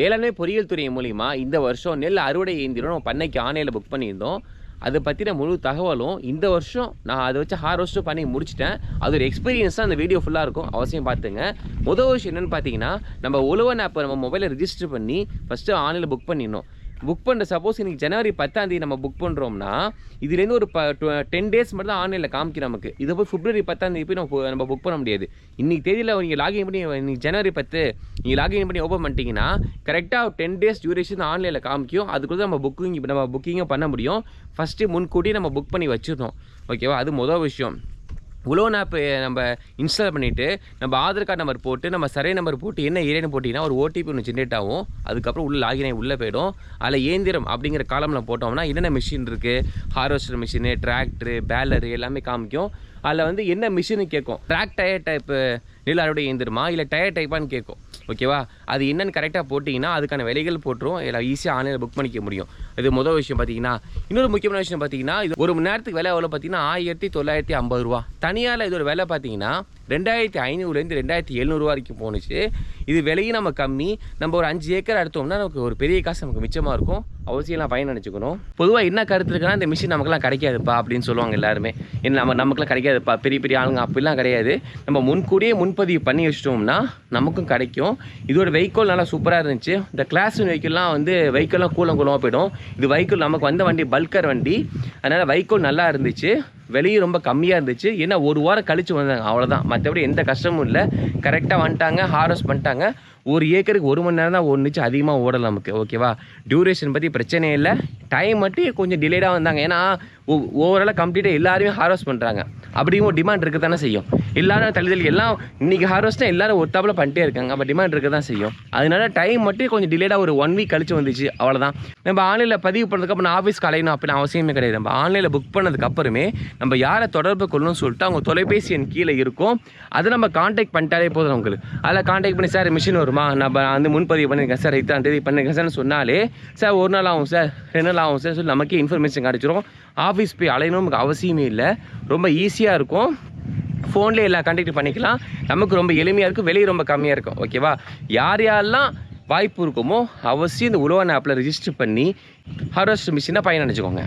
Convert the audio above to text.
வேளாண்மை பொறியியல் துறை மூலிமா இந்த வருஷம் நெல் அறுவடை இயந்திரம் நம்ம பண்ணைக்கு ஆன்லைனில் புக் பண்ணியிருந்தோம். அதை பற்றின முழு தகவலும் இந்த வருஷம் நான் அதை வச்சு ஹார்வெஸ்ட்டும் பண்ணி முடிச்சிட்டேன். அது ஒரு எக்ஸ்பீரியன்ஸ் தான் அந்த வீடியோ ஃபுல்லாக இருக்கும். அவசியம் பார்த்துங்க. முதல் விஷயம் என்னென்னு பார்த்தீங்கன்னா நம்ம உழவன் ஆப்பை நம்ம மொபைலில் ரிஜிஸ்டர் பண்ணி ஃபஸ்ட்டு ஆன்லைனில் புக் பண்ணிடணும். புக் பண்ணுற சப்போஸ் இன்றைக்கி ஜனவரி பத்தாந்தேதி நம்ம புக் பண்ணுறோம்னா இதுலேருந்து ஒரு ப டென் டேஸ் மட்டும் தான் ஆன்லைனில் காமிக்கும் நமக்கு. இதை போய் பிப்ரவரி பத்தாந்தேதி போய் நம்ம நம்ம புக் பண்ண முடியாது. இன்றைக்கி தேதியில் நீங்கள் லாகின் பண்ணி இன்றைக்கி ஜனவரி பத்து நீங்கள் லாகின் பண்ணி ஓப்பன் பண்ணிட்டீங்கன்னா கரெக்டாக டென் டேஸ் டியூரேஷன் ஆன்லைனில் காமிக்கும். அதுக்குள்ள நம்ம புக்கிங் நம்ம புக்கிங்கும் பண்ண முடியும். ஃபஸ்ட்டு முன்கூட்டியே நம்ம புக் பண்ணி வச்சுருந்தோம் ஓகேவா அது முதல் விஷயம். உலோன் ஆப் நம்ம இன்ஸ்டால் பண்ணிவிட்டு நம்ம ஆதார் கார்டு நம்பர் போட்டு நம்ம சரை நம்பர் போட்டு என்ன ஏரியான்னு போட்டிங்கன்னா ஒரு ஓடிபி ஒன்று ஜென்ரேட் ஆகும். அதுக்கப்புறம் உள்ள லாகின் ஆகி உள்ளே போயிடும். அதில் இயந்திரம் அப்படிங்கிற காலமில் போட்டோம்னா என்னென்ன மிஷின் இருக்குது ஹார்வெஸ்டர் மிஷினு டிராக்டரு பேலரு எல்லாமே காமிக்கும். அதில் வந்து என்ன மிஷினு கேட்கும் ட்ராக் டயர் டைப்பு நில அறுவடை இயந்திரமா? இல்லை டயர் டைப்பான்னு கேட்கும் ஓகேவா அது என்னென்னு கரெக்டாக போட்டிங்கன்னா அதுக்கான விலைகள் போட்டுரும். எல்லாம் ஈஸியாக ஆன்லைனில் புக் பண்ணிக்க முடியும். இது முதல் விஷயம் பார்த்தீங்கன்னா இன்னொரு முக்கியமான விஷயம் பார்த்தீங்கன்னா இது ஒரு மணி நேரத்துக்கு விலை எவ்வளோ பார்த்தீங்கன்னா ஆயிரத்தி தொள்ளாயிரத்தி ஐம்பது ரூபா. தனியால் இதோட விலை பார்த்தீங்கன்னா ரெண்டாயிரத்தி ஐநூறுலேருந்து ரெண்டாயிரத்தி எழுநூறுவா வரைக்கும் போணுச்சு. இது விலையும் நம்ம கம்மி. நம்ம ஒரு அஞ்சு ஏக்கர் எடுத்தோம்னா நமக்கு ஒரு பெரிய காசு நமக்கு மிச்சமாக இருக்கும். அவசியம்லாம் பயன் நினச்சிக்கணும். பொதுவாக என்ன கருத்து இருக்குன்னா இந்த மிஷின் நமக்குலாம் கிடைக்காதுப்பா அப்படின்னு சொல்லுவாங்க எல்லாருமே. என்ன நம்ம நமக்குலாம் கிடைக்காதுப்பா. பெரிய பெரிய ஆளுங்க அப்படிலாம் கிடையாது. நம்ம முன்கூடியே முன்பதிவு பண்ணி வச்சிட்டோம்னா நமக்கும் கிடைக்கும். இதோட வெஹிக்கிள் நல்லா சூப்பராக இருந்துச்சு. இந்த கிளாஸ் வெஹிக்கிள்லாம் வந்து வெஹிக்கிள்லாம் கூலம் கூலமாக போயிடும். இது வெஹிக்கிள் நமக்கு வந்த வண்டி பல்கர் வண்டி. அதனால் வெஹிக்கிள் நல்லா இருந்துச்சு. விலையும் ரொம்ப கம்மியாக இருந்துச்சு. ஏன்னா ஒரு வாரம் கழிச்சு வந்தாங்க. அவ்வளோதான் மற்றபடி எந்த கஷ்டமும் இல்லை. கரெக்டாக வந்துட்டாங்க. ஹார்வெஸ்ட் பண்ணிட்டாங்க. ஒரு ஏக்கருக்கு ஒரு மணி நேரம் தான் ஓடுனுச்சு அதிகமாக ஓடலாம் நமக்கு. ஓகேவா டியூரேஷன் பற்றி பிரச்சனை இல்லை. டைம் மட்டும் கொஞ்சம் டிலேடாக வந்தாங்க. ஏன்னா ஓவராலாக கம்ப்ளீட்டாக எல்லாருமே ஹார்வெஸ்ட் பண்ணுறாங்க அப்படியும் டிமாண்ட் இருக்க தானே செய்யும். எல்லாரும் தள்ளி தள்ளி எல்லாம் இன்றைக்கி ஹார்வெஸ்ட்டாக எல்லாரும் ஒத்தாப்பில் பண்ணிட்டே இருக்காங்க. அப்போ டிமாண்ட் இருக்க தான் செய்யும். அதனால டைம் மட்டும் கொஞ்சம் டிலேடாக ஒரு ஒன் வீக் கழிச்சு வந்துச்சு. அவ்வளோதான் நம்ம ஆன்லைனில் பதிவு பண்ணுறதுக்கு நான் ஆஃபீஸ்க்கு அலையணும் அப்படின்னு அவசியமே கிடையாது. நம்ம ஆன்லைனில் புக் பண்ணதுக்கு அப்புறமே நம்ம யாரை தொடர்பு கொள்ளணும்னு சொல்லிட்டு அவங்க தொலைபேசி எண் கீழே இருக்கும். அதை நம்ம காண்டாக்ட் பண்ணிட்டாலே போதும் உங்களுக்கு அதில் காண்டாக்ட் பண்ணி சார் மிஷின் வருமா? நம்ம வந்து முன்பதிவு பண்ணியிருக்கேன் சார் இத்தான் தேதி பண்ணியிருக்கேன் சார்னு சொன்னாலே சார் ஒரு நாள் ஆகும் சார். ரெண்டு நாள் ஆகும் சார். சொல்லி நமக்கே இன்ஃபர்மேஷன் கிடச்சிரும். ஆஃபீஸ் போய் அலையணும் நமக்கு அவசியமே இல்லை. ரொம்ப ஈஸியாக இருக்கும். ஃபோன்லேயே எல்லா கான்டாக்ட் பண்ணிக்கலாம். நமக்கு ரொம்ப எளிமையாக இருக்கும் வெளியே ரொம்ப கம்மியாக இருக்கும். ஓகேவா யார் யாரெல்லாம் வாய்ப்பு இருக்குமோ அவசியம் இந்த உழவன் ஆப்பில் ரிஜிஸ்டர் பண்ணி ஹார்வெஸ்ட் மிஷினை பயன் நினச்சிக்கோங்க